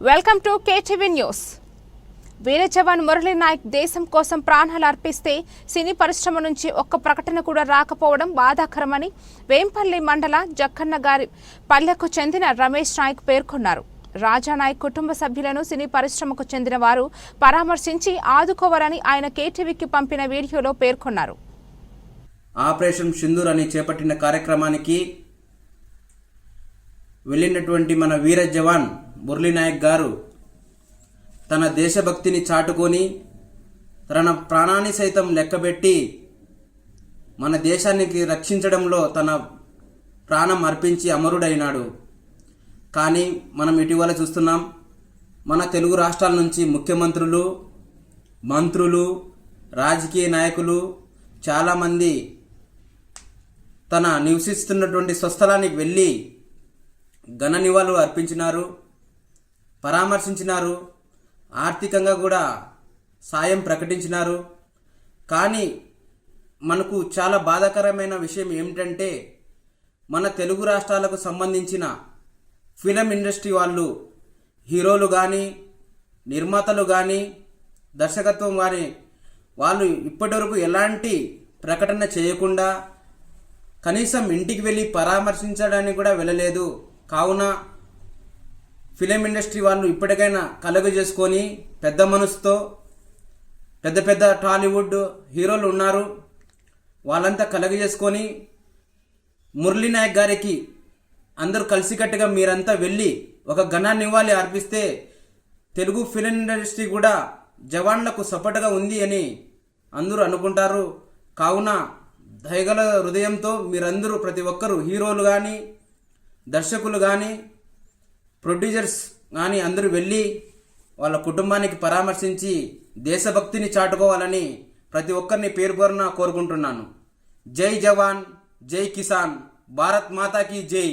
Welcome to KTV news వీర జవాన్ మురళీ నాయక్ దేశం కోసం ప్రాణాలు అర్పిస్తే సినీ పరిశ్రమ నుంచి ఒక్క ప్రకటన కూడా రాకపోవడం బాధాకరమని వేంపల్లి మండల జక్కన్న గారి పల్లెకు చెందిన రమేష్ నాయక్ పేర్కొన్నారు. రాజానాయక్ కుటుంబ సభ్యులను సినీ పరిశ్రమకు చెందిన వారు పరామర్శించి ఆదుకోవాలని ఆయన కేటీవీకి పంపిన వీడియోలో పేర్కొన్నారు. ఆపరేషన్ సింధూర్ అని చేపట్టిన కార్యక్రమానికి వెళ్ళినటువంటి మన వీర జవాన్ మురళీనాయక్ గారు తన దేశభక్తిని చాటుకొని తన ప్రాణాన్ని సైతం లెక్కబెట్టి మన దేశానికి రక్షించడంలో తన ప్రాణం అర్పించి అమరుడైనాడు. కానీ మనం ఇటీవల చూస్తున్నాం మన తెలుగు రాష్ట్రాల నుంచి ముఖ్యమంత్రులు మంత్రులు రాజకీయ నాయకులు చాలామంది తన నివసిస్తున్నటువంటి స్వస్థలానికి వెళ్ళి ఘన నివాళులు అర్పించినారు. పరామర్శించినారు. ఆర్థికంగా కూడా సాయం ప్రకటించినారు. కానీ మనకు చాలా బాధాకరమైన విషయం ఏమిటంటే మన తెలుగు రాష్ట్రాలకు సంబంధించిన ఫిలం ఇండస్ట్రీ వాళ్ళు హీరోలు కానీ నిర్మాతలు కానీ దర్శకత్వం కానీ వాళ్ళు ఇప్పటివరకు ఎలాంటి ప్రకటన చేయకుండా కనీసం ఇంటికి వెళ్ళి పరామర్శించడానికి కూడా వెళ్ళలేదు. కావున ఫిలిం ఇండస్ట్రీ వాళ్ళు ఇప్పటికైనా కలుగు చేసుకొని పెద్ద మనసుతో పెద్ద పెద్ద టాలీవుడ్ హీరోలు ఉన్నారు. వాళ్ళంతా కలుగు చేసుకొని మురళీ నాయక్ గారికి అందరూ కలిసికట్టుగా మీరంతా వెళ్ళి ఒక ఘన ఇవ్వాలి అర్పిస్తే తెలుగు ఫిలిం ఇండస్ట్రీ కూడా జవాన్లకు సపోర్ట్గా ఉంది అని అందరూ అనుకుంటారు. కావున దయగల హృదయంతో మీరందరూ ప్రతి ఒక్కరూ హీరోలు కానీ దర్శకులు కానీ ప్రొడ్యూసర్స్ కానీ అందరూ వెళ్ళి వాళ్ళ కుటుంబానికి పరామర్శించి దేశభక్తిని చాటుకోవాలని ప్రతి ఒక్కరిని పేరు పేరున కోరుకుంటున్నాను. జై జవాన్ జై కిసాన్ భారత్ మాతాకి జై.